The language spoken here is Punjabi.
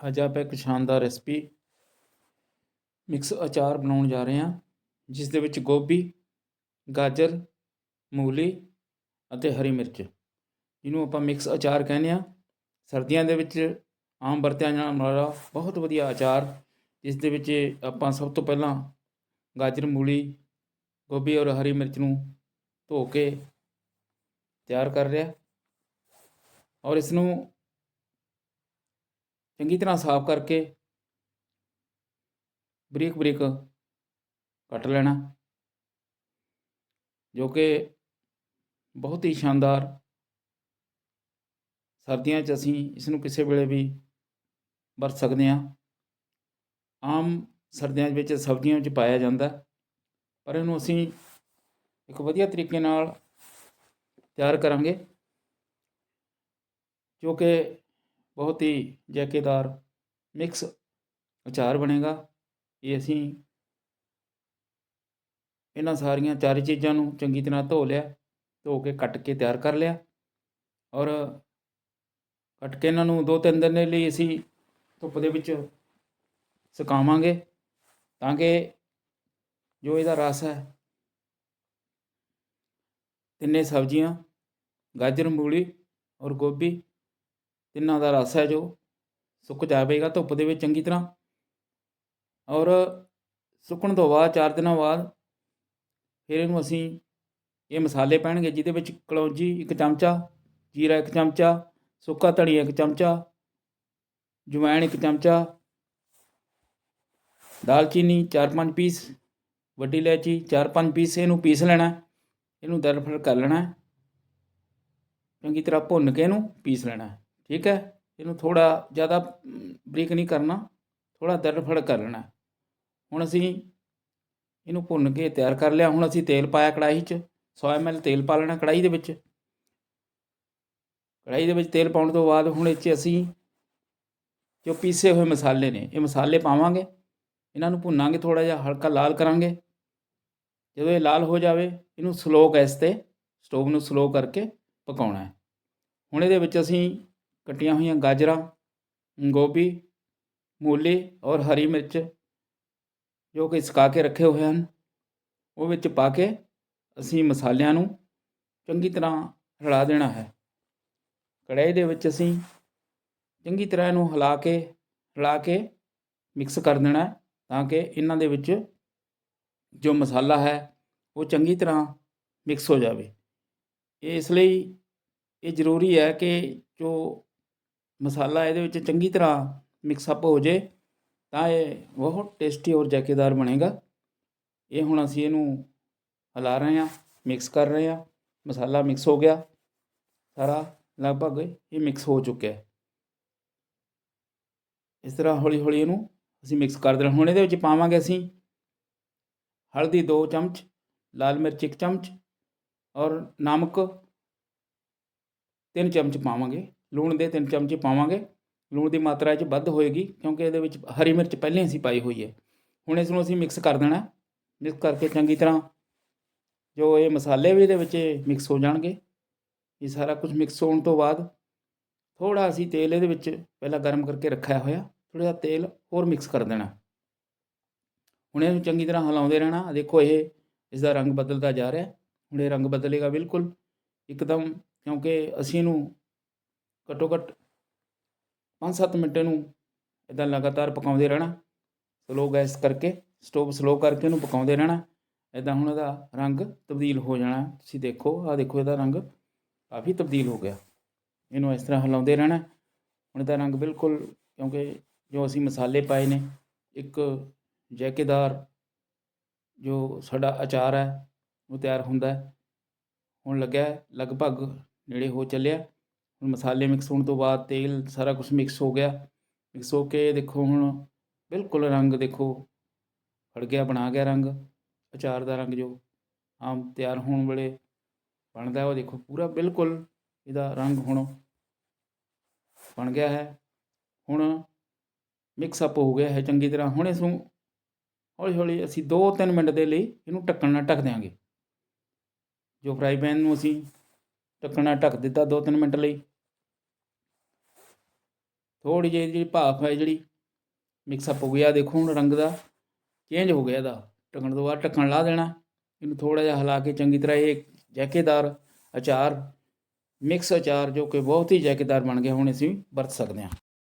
ਅੱਜ ਆਪਾਂ ਇੱਕ ਸ਼ਾਨਦਾਰ ਰੈਸਪੀ ਮਿਕਸ ਅਚਾਰ ਬਣਾਉਣ ਜਾ ਰਹੇ ਹਾਂ, ਜਿਸ ਦੇ ਵਿੱਚ ਗੋਭੀ, ਗਾਜਰ, ਮੂਲੀ ਅਤੇ ਹਰੀ ਮਿਰਚ। ਇਹਨੂੰ ਆਪਾਂ ਮਿਕਸ ਅਚਾਰ ਕਹਿੰਦੇ ਆ ਸਰਦੀਆਂ ਦੇ ਵਿੱਚ ਆਮ ਵਰਤਿਆ ਜਾਣ ਵਾਲਾ ਬਹੁਤ ਵਧੀਆ ਅਚਾਰ, ਜਿਸ ਦੇ ਵਿੱਚ ਆਪਾਂ ਸਭ ਤੋਂ ਪਹਿਲਾਂ ਗਾਜਰ, ਮੂਲੀ, ਗੋਭੀ ਔਰ ਹਰੀ ਮਿਰਚ ਨੂੰ ਧੋ ਕੇ ਤਿਆਰ ਕਰ ਰਿਹਾ ਔਰ ਇਸ ਨੂੰ ਚੰਗੀ ਤਰ੍ਹਾਂ ਸਾਫ਼ ਕਰਕੇ ਬਰੀਕ ਬਰੀਕ ਕੱਟ ਲੈਣਾ, ਜੋ ਕਿ ਬਹੁਤ ਹੀ ਸ਼ਾਨਦਾਰ ਸਰਦੀਆਂ 'ਚ ਅਸੀਂ ਇਸ ਨੂੰ ਕਿਸੇ ਵੇਲੇ ਵੀ ਵਰਤ ਸਕਦੇ ਹਾਂ। ਆਮ ਸਰਦੀਆਂ ਵਿੱਚ ਸਬਜ਼ੀਆਂ ਵਿੱਚ ਪਾਇਆ ਜਾਂਦਾ ਪਰ ਇਹਨੂੰ ਅਸੀਂ ਇੱਕ ਵਧੀਆ ਤਰੀਕੇ ਨਾਲ ਤਿਆਰ ਕਰਾਂਗੇ, ਜੋ ਕਿ ਬਹੁਤ ਹੀ ਜਾਇਕੇਦਾਰ ਮਿਕਸ ਅਚਾਰ ਬਣੇਗਾ। ਇਹ ਅਸੀਂ ਇਹਨਾਂ ਸਾਰੀਆਂ ਚਾਰੇ ਚੀਜ਼ਾਂ ਨੂੰ ਚੰਗੀ ਤਰ੍ਹਾਂ ਧੋ ਲਿਆ, ਧੋ ਕੇ ਕੱਟ ਕੇ ਤਿਆਰ ਕਰ ਲਿਆ ਔਰ ਕੱਟ ਕੇ ਇਹਨਾਂ ਨੂੰ ਦੋ ਤਿੰਨ ਦਿਨ ਦੇ ਲਈ ਅਸੀਂ ਧੁੱਪ ਦੇ ਵਿੱਚ ਸੁਕਾਵਾਂਗੇ ਤਾਂ ਕਿ ਜੋ ਇਹਦਾ ਰਸ ਹੈ, ਤਿੰਨੇ ਸਬਜ਼ੀਆਂ, ਗਾਜਰ, ਮੂਲੀ ਔਰ ਗੋਭੀ ਤਿੰਨਾਂ ਦਾ ਰਸ ਹੈ ਜੋ, ਸੁੱਕ ਜਾਵੇਗਾ ਧੁੱਪ ਦੇ ਵਿੱਚ ਚੰਗੀ ਤਰ੍ਹਾਂ। ਔਰ ਸੁੱਕਣ ਤੋਂ ਬਾਅਦ 4 ਦਿਨਾਂ ਬਾਅਦ ਫਿਰ ਇਹਨੂੰ ਅਸੀਂ ਇਹ ਮਸਾਲੇ ਪੈਣਗੇ, ਜਿਹਦੇ ਵਿੱਚ ਕਲੌਂਜੀ ਇੱਕ ਚਮਚਾ, ਜੀਰਾ ਇੱਕ ਚਮਚਾ, ਸੁੱਕਾ ਧਨੀਆ ਇੱਕ ਚਮਚਾ, ਜਵੈਣ ਇੱਕ ਚਮਚਾ, ਦਾਲਚੀਨੀ 4-5 ਪੀਸ, ਵੱਡੀ ਇਲਾਇਚੀ 4-5 ਪੀਸ ਇਹਨੂੰ ਪੀਸ ਲੈਣਾ ਇਹਨੂੰ ਦਰਫੜ ਕਰ ਲੈਣਾ ਚੰਗੀ ਤਰ੍ਹਾਂ ਭੁੰਨ ਕੇ ਇਹਨੂੰ ਪੀਸ ਲੈਣਾ ਠੀਕ ਹੈ? ਇਹਨੂੰ ਥੋੜਾ ਜ਼ਿਆਦਾ ਬਰੀਕ ਨਹੀਂ ਕਰਨਾ ਥੋੜਾ ਦਰਫੜ ਕਰ ਲੈਣਾ। ਹੁਣ ਅਸੀਂ ਇਹਨੂੰ ਭੁੰਨ ਕੇ ਤਿਆਰ ਕਰ ਲਿਆ। ਹੁਣ ਅਸੀਂ ਤੇਲ ਪਾਇਆ ਕੜਾਹੀ 'ਚ। 100 ml ਤੇਲ ਪਾ ਲੈਣਾ ਕੜਾਹੀ ਦੇ ਵਿੱਚ। ਕੜਾਹੀ ਦੇ ਵਿੱਚ ਤੇਲ ਪਾਉਣ ਤੋਂ ਬਾਅਦ ਹੁਣ ਇਹ 'ਚ ਅਸੀਂ ਜੋ ਪੀਸੇ ਹੋਏ ਮਸਾਲੇ ਨੇ, ਇਹ ਮਸਾਲੇ ਪਾਵਾਂਗੇ। ਇਹਨਾਂ ਨੂੰ ਭੁੰਨਾਂਗੇ ਥੋੜਾ ਜਿਹਾ, ਹਲਕਾ ਲਾਲ ਕਰਾਂਗੇ। ਜਦੋਂ ਇਹ ਲਾਲ ਹੋ ਜਾਵੇ, ਇਹਨੂੰ ਸਲੋ ਗੈਸ ਤੇ ਸਟੋਵ ਨੂੰ ਸਲੋ ਕਰਕੇ ਪਕਾਉਣਾ ਹੈ। ਹੁਣ ਇਹਦੇ ਵਿੱਚ ਅਸੀਂ ਕੱਟੀਆਂ ਹੋਈਆਂ ਗਾਜਰਾਂ, ਗੋਭੀ, ਮੂਲੀ ਔਰ ਹਰੀ ਮਿਰਚ ਜੋ ਕਿ ਸੁਕਾ ਕੇ ਰੱਖੇ ਹੋਏ ਹਨ। ਉਹ ਵਿੱਚ ਪਾ ਕੇ ਅਸੀਂ ਮਸਾਲਿਆਂ ਨੂੰ ਚੰਗੀ ਤਰ੍ਹਾਂ ਰਲਾ ਦੇਣਾ ਹੈ। ਕੜਾਹੀ ਦੇ ਵਿੱਚ ਅਸੀਂ ਚੰਗੀ ਤਰ੍ਹਾਂ ਇਹਨੂੰ ਹਿਲਾ ਕੇ, ਰਲਾ ਕੇ ਮਿਕਸ ਕਰ ਦੇਣਾ ਤਾਂ ਕਿ ਇਹਨਾਂ ਦੇ ਵਿੱਚ ਜੋ ਮਸਾਲਾ ਹੈ ਉਹ ਚੰਗੀ ਤਰ੍ਹਾਂ ਮਿਕਸ ਹੋ ਜਾਵੇ। ਇਹ ਇਸ ਲਈ ਇਹ ਜ਼ਰੂਰੀ ਹੈ ਕਿ ਜੋ ਮਸਾਲਾ ਇਹਦੇ ਵਿੱਚ ਚੰਗੀ ਤਰ੍ਹਾਂ ਮਿਕਸ ਅਪ ਹੋ ਜੇ, ਤਾਂ ਇਹ ਬਹੁਤ ਟੇਸਟੀ ਔਰ ਜਾਇਕੇਦਾਰ ਬਣੇਗਾ। ਇਹ ਹੁਣ ਅਸੀਂ ਇਹਨੂੰ ਹਿਲਾ ਰਹੇ ਹਾਂ ਮਿਕਸ ਕਰ ਰਹੇ ਹਾਂ, ਮਸਾਲਾ ਮਿਕਸ ਹੋ ਗਿਆ, ਸਾਰਾ ਲਗਭਗ ਇਹ ਮਿਕਸ ਹੋ ਚੁੱਕਿਆ ਹੈ। ਇਸ ਤਰ੍ਹਾਂ ਹੌਲੀ ਹੌਲੀ ਇਹਨੂੰ ਅਸੀਂ ਮਿਕਸ ਕਰ ਦੇਣਾ। ਹੁਣ ਇਹਦੇ ਵਿੱਚ ਪਾਵਾਂਗੇ ਅਸੀਂ ਹਲਦੀ 2 ਚਮਚ, ਲਾਲ ਮਿਰਚ 1 ਚਮਚ ਔਰ ਨਮਕ 3 ਚਮਚ ਪਾਵਾਂਗੇ। ਲੂਣ ਦੇ 3 ਚਮਚੇ ਪਾਵਾਂਗੇ। ਲੂਣ ਦੀ ਮਾਤਰਾ ਇਹ 'ਚ ਵੱਧ ਹੋਏਗੀ ਕਿਉਂਕਿ ਇਹਦੇ ਵਿੱਚ ਹਰੀ ਮਿਰਚ ਪਹਿਲਾਂ ਅਸੀਂ ਪਾਈ ਹੋਈ ਹੈ। ਹੁਣ ਇਸ ਨੂੰ ਅਸੀਂ ਮਿਕਸ ਕਰ ਦੇਣਾ। ਮਿਕਸ ਕਰਕੇ ਚੰਗੀ ਤਰ੍ਹਾਂ ਜੋ ਇਹ ਮਸਾਲੇ ਵੀ ਇਹਦੇ ਵਿੱਚ ਮਿਕਸ ਹੋ ਜਾਣਗੇ। ਇਹ ਸਾਰਾ ਕੁਝ ਮਿਕਸ ਹੋਣ ਤੋਂ ਬਾਅਦ ਥੋੜਾ ਅਸੀਂ ਤੇਲ ਇਹਦੇ ਵਿੱਚ ਪਹਿਲਾਂ ਗਰਮ ਕਰਕੇ ਰੱਖਿਆ ਹੋਇਆ। ਥੋੜਾ ਜਿਹਾ ਤੇਲ ਹੋਰ ਮਿਕਸ ਕਰ ਦੇਣਾ। ਹੁਣ ਇਹਨੂੰ ਚੰਗੀ ਤਰ੍ਹਾਂ ਹਿਲਾਉਂਦੇ ਰਹਿਣਾ। ਦੇਖੋ ਇਹ ਇਸ ਦਾ ਰੰਗ ਬਦਲਦਾ ਜਾ ਰਿਹਾ। ਹੁਣ ਇਹ ਰੰਗ ਬਦਲੇਗਾ ਬਿਲਕੁਲ। ਇੱਕਦਮ ਕਿਉਂਕਿ ਅਸੀਂ ਇਹਨੂੰ ਘੱਟੋ ਘੱਟ 5-7 ਮਿੰਟ ਇਹਨੂੰ ਇਦਾਂ ਲਗਾਤਾਰ ਪਕਾਉਂਦੇ ਰਹਿਣਾ। ਸਲੋ ਗੈਸ ਕਰਕੇ ਸਟੋਵ ਸਲੋ ਕਰਕੇ ਇਹਨੂੰ ਪਕਾਉਂਦੇ ਰਹਿਣਾ। ਇਦਾਂ ਹੁਣ ਇਹਦਾ ਰੰਗ ਤਬਦੀਲ ਹੋ ਜਾਣਾ। ਤੁਸੀਂ ਦੇਖੋ, ਆਹ ਦੇਖੋ ਇਹਦਾ ਰੰਗ ਕਾਫੀ ਤਬਦੀਲ ਹੋ ਗਿਆ। ਇਹਨੂੰ ਇਸ ਤਰ੍ਹਾਂ ਹਿਲਾਉਂਦੇ ਰਹਿਣਾ। ਹੁਣ ਇਹਦਾ ਰੰਗ ਬਿਲਕੁਲ, ਕਿਉਂਕਿ ਜੋ ਅਸੀਂ ਮਸਾਲੇ ਪਾਏ ਨੇ, ਇੱਕ ਜੈਕੇਦਾਰ ਜੋ ਸਾਡਾ ਅਚਾਰ ਹੈ, ਉਹ ਤਿਆਰ ਹੁੰਦਾ ਹੁਣ ਲੱਗਿਆ ਲਗਭਗ ਨੇੜੇ ਹੋ ਚੱਲਿਆ। ਮਸਾਲੇ ਮਿਕਸ ਹੋਣ ਤੋਂ ਬਾਅਦ ਤੇਲ ਸਾਰਾ ਕੁਝ ਮਿਕਸ ਹੋ ਗਿਆ। ਮਿਕਸ ਹੋ ਕੇ ਦੇਖੋ ਹੁਣ ਬਿਲਕੁਲ ਰੰਗ ਦੇਖੋ, ਫੜ ਗਿਆ, ਬਣਾ ਗਿਆ ਰੰਗ। ਅਚਾਰ ਦਾ ਰੰਗ ਜੋ ਆਮ ਤਿਆਰ ਹੋਣ ਵੇਲੇ ਬਣਦਾ ਉਹ ਦੇਖੋ ਪੂਰਾ ਬਿਲਕੁਲ ਇਹਦਾ ਰੰਗ ਹੁਣ ਬਣ ਗਿਆ ਹੈ। ਹੁਣ ਮਿਕਸ ਅਪ ਹੋ ਗਿਆ ਹੈ ਚੰਗੀ ਤਰ੍ਹਾਂ। ਹੁਣ ਇਸ ਨੂੰ ਹੌਲੀ ਹੌਲੀ ਅਸੀਂ 2-3 ਮਿੰਟ ਦੇ ਲਈ ਇਹਨੂੰ ਢੱਕਣ ਨਾਲ ਢੱਕ ਦਿਆਂਗੇ। ਜੋ ਫਰਾਈ ਪੈਨ ਨੂੰ ਅਸੀਂ ਢੱਕਣ ਨਾਲ ਢੱਕ ਦਿੱਤਾ 2-3 ਮਿੰਟ ਲਈ। ਥੋੜੀ ਜਿਹੀ ਜਿਹੜੀ ਭਾਫ ਹੈ ਜਿਹੜੀ ਮਿਕਸ ਅਪ ਹੋ ਗਿਆ ਦੇਖੋ ਹੁਣ ਰੰਗ ਦਾ ਚੇਂਜ ਹੋ ਗਿਆ ਇਹਦਾ। ਢੱਕਣ ਤੋਂ ਬਾਅਦ ਢੱਕਣ ਲਾ ਦੇਣਾ। ਇਹਨੂੰ ਥੋੜਾ ਜਿਹਾ ਹਿਲਾ ਕੇ ਚੰਗੀ ਤਰ੍ਹਾਂ ਇਹ ਜੈਕੇਦਾਰ ਅਚਾਰ ਮਿਕਸ ਅਚਾਰ ਜੋ ਕਿ ਬਹੁਤ ਹੀ ਜੈਕੇਦਾਰ ਬਣ ਗਿਆ ਹੁਣ ਅਸੀਂ ਵਰਤ ਸਕਦੇ ਹਾਂ।